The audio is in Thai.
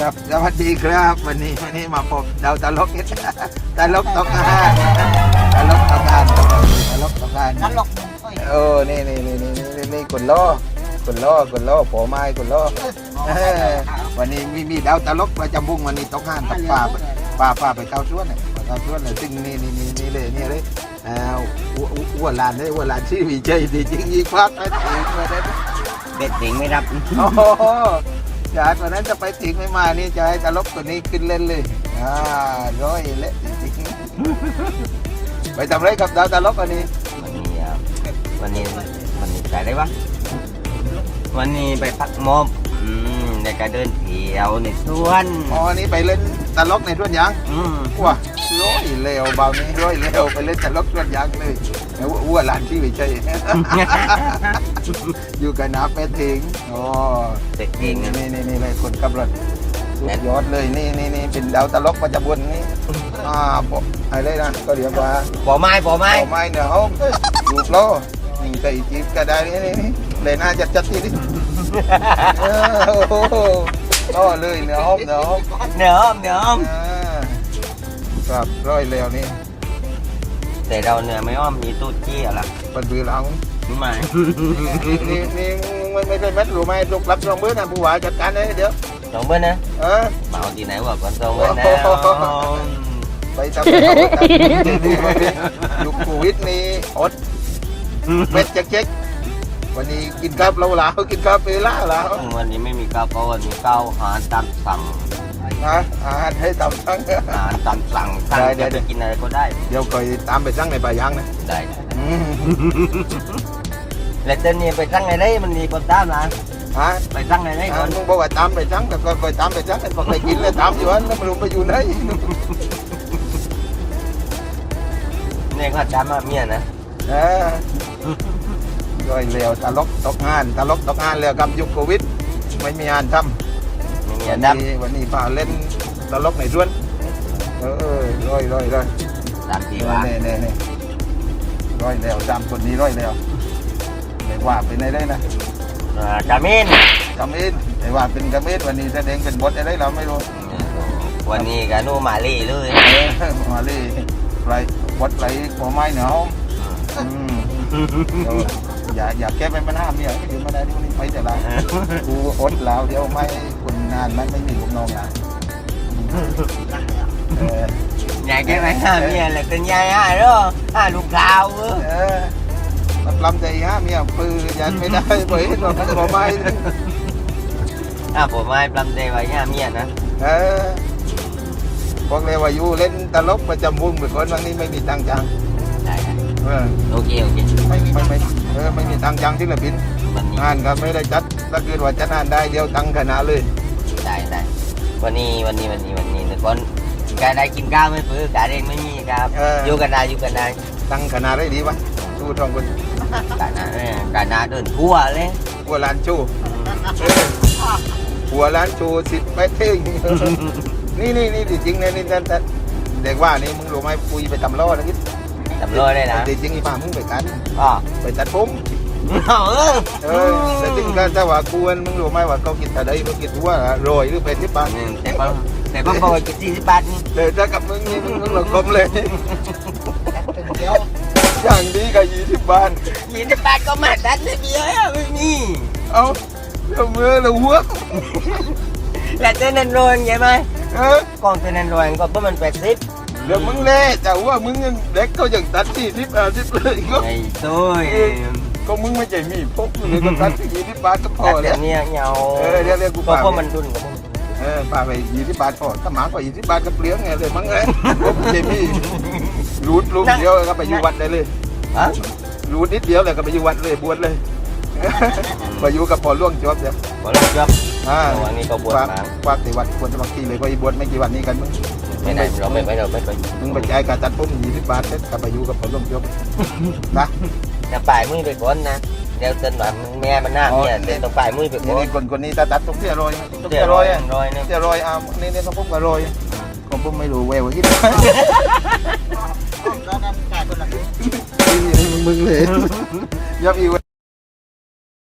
ครับสวัสดีครับ วันนี้วันนี้มาพบดาวตลกตลกตกงานตลกตกงานตลกตกงานตลกก็โอ้นี่นี่นี่นี่นี่นี่กุนล้อกุนล้อกุนล้อโผไม้กุนล้อเออวันนี้มีมีดาวตลกประจำบุ้งวันนี้ตกงานตักป่าป่าป่าไปเข้าสวนเนี่ยไปเข้าสวนเลยซึ่งนี่นี่นี่นี่เลยนี่เลยอ้าวอ้วนอ้วนลานเลยอ้วนลานชื่อวิจัยดีจริงยี่ควักนะถึงมาได้เบ็ดหญิงไม่รับโอ้โห จากวันนั้นจะไปถึงไม่มานี่จะให้ตลกตัวนี้ขึ้นเล่นเลยอ่าร้อยเละจริงๆไปทำไรกับดาวตลกวันนี้ วันนี้วันนี้วันนี้ไปได้ปะวันนี้ไปพักมอบ ในการเดินเที่ยวในสวนอ๋อนี่ไปเล่นตลกในทุ่นยางอืมว้าร้อยเร็วเบานี้ร้อยเร็วไปเล่นตลกทุ่นยางเลยแล้วอ้วนหลานที่วิชัย อยู่กับน้าเป็ดถิงอ๋อเด็กเอนี่งนี่นี่นี่เลยคนขับรถสุดยอดเลยนี่นี่นี่เป็นดาวตลกประจำบุญนี่อ่าบอกอะไรนะก็เรียกว่า ปอไม้ปอไม้ เอาไม้เนี่ยเอาลูกโลนี่ใส่จีบก็ได้นี่นี่นี่เลยหน้าจัดจัดทีนี่ เออโอ้โหล่อเลยเนื้อหอมเนื้อหอมเนื้ออ้อมเนื้ออ้อมอ่าครับร้อยแล้วนี่แต่เราเนื้อไม่อ้อมมีตู้เจี้ยละปันบือหลังไม่นี่นี่นี่ไม่ไม่ใช่เม็ดหรือไม่ลูกรับรองเบื้อนะผู้ว่าจัดการเลยเดี๋ยวสองเบิ้ลนะเออ เมาที่ไหนวะก่อนสองเบิ้ลนะไปทำไปทำไปทำยุคโควิดนี่อดเม็ดจักเจ๊ก วันนี้กินข้าวเราลาวกินข้าวเปล่าแล้ววันนี้ไม่มีข้าวเพราะวันนี้ข้าวหารตามสั่งนะอาหารให้ตามสั่งอาหารตามสั่งสั่งได้จะได้ไปกินอะไรก็ได้ เดี๋ยวคอยตามไปสั่งในป่ายางนะได้อืมแล้วเต้นนี่ไปสั่งไงได้มันมีคนตามนะฮะไปสั่งไงได้อ่าก่อนมึงบอกว่าตามไปสั่งแต่ก็คอยตามไปสั่งแต่บอกไปกินเลยตามอยู่อันแล้วไม่รู้ไปอยู่ไหนเนี่ยเขาจำมาเมียนะเออ ด้อยเร็วตลกตกงานตลกตกงานแล้วกับยุคโควิด ไม่มีงานทำไม่มีวัอันนดับนี้วันนี้พาเล่นตลกในสวนเออร้อยร้อยร้อยตามที่ว่าเน่เน่เน่ร้อยแล้วตามคนนี้ร้อยแล้วไม่ว่าเป็นอะไรได้นะอ่ากามินกำเอ็นไม่ว่าเป็นกำเอ็นวันนี้แสดงเป็นบทอะไรเราไม่รู้วันนี้กานูมาลีเลยเออมาเลยไรบทไรหัวไม้เหนียวอืมเอออย่าอย่าแก้เป็นปัญหาเมียก็อยู่มาได้ที่วันนี้ไปแต่ละกูอดแล้วเดี๋ยวไม่คนงานมันไม่มีลูกน้องนะเออ อยากแก้ไหมห้าเมียเลยเป็นยายห้าเด้อห้าลูกสาวเออเออมันลำใจฮะเมียปืนยันไม่ได้เว้ยเราไม่หัวไม้ห้าผมไม่ปลำใจไว้ห้าเมียนะเออพวกเรวาอยูเล่นตลกประจำวงเหมือนคนวันนี้ไม่มีตังค์จังได้ได้ เออโอเคโอเคไม่ไม่ไม่เออไม่มีตังค์จังที่ละบินวันนี้งานก็ไม่ได้จัดถ้าเกิดว่าจัดงานได้เดียวตังค์ขนาดเลยได้ได้วันนี้วันนี้วันนี้วันนี้ทุกคนการได้กินข้าวไม่ฟื้นการเองไม่มีครับเอออยู่กันได้อยู่กันได้ตังค์ขนาดได้ดีวะชูทองคนการนาเนี่ยการนาเดินทั่วเลยหัวล้านชูเออหัวล้านชูสิบไปเท่งนี่นี่นี่จริงๆนะนี่นั่นนั่นเด็กว่านี่มึงรู้ไหมปุยไปทำล้อนะคิด ตำรวจเลยนะ จริงๆอีป่ามึงไปกันอ๋อไปตัดผมเออเออแต่จริงก็ถ้าว่าควรมึงรู้ไหมว่าเขากินแต่ใดเขากินหัวโรยหรือเป็นที่ปากแต่บางแต่บางคนกินสี่สิบบาทนี่เลยถ้ากับมึงนี่มึงมึงหลงกลมเลยเดี๋ยวอย่างดีกับยี่สิบบาทยี่สิบบาทก็มาดันเลยเบียร์ไม่มีเอาเรื่องมือเราหัวและเต้นนันโรยใช่ไหมเออกองเต้นนันโรยก็ประมาณแปดสิบ เรื่องมึงเล่แต่ว่ามึงเด็กเขาอย่างตัดสี่สิบห้าสิบเลยก็ ไอ้ตุ้ยก็มึงไม่ใจมีพกเลยก็ตัดยี่สิบบาทก็พอแต่แล้เดี๋ยววนี้เหงาเออเดี๋ยวเรียกกูเพราะป่าเพราะมันดุนกับมึงเออป่าไปยี่สิบบาทพอถ้าหมากว่ายี่สิบบาทก็เปลี่ยนไงเลยมั้งเอ้ยผมใจมีรูดรูดเดียวก็ไปอยู่วัดได้เลยฮะรู้นิดเดียวเลยก็ไปอยู่วัดเลยบวชเลยไปอยู่กับพ่อหล่วงจบเนี่ยขอรับครับอ่าวันนี้ก็บวชฝากมาฝากที่วัดควรจะบางทีเลยก็อีบวชไม่กี่วันนี้กันมึง ไม่ได้เราไม่ไปเราไม่ไปมึงไปจ่ายการตัดผมยี่สิบบาทเสร็จก็ไปอยู่กับพ่อหล่วงจบนะจะป่ายมือไปก่อนนะเดี๋ยวเต้นว่าแม่มันหน้าเนี่ยเต้นต้องป่ายมือไปนี่ก่อนนี่คนคนนี้ตาตัดตรงเสียรอยตรงเดี๋เสียยวรร้ออยยอะร้อยนึงเสียรอยอะนี่นี่ต้องพุ่มกับรอยของพุ่มไม่รู้แววคิดตอนนั้นจ่ายคนละมึงเลยยับอีก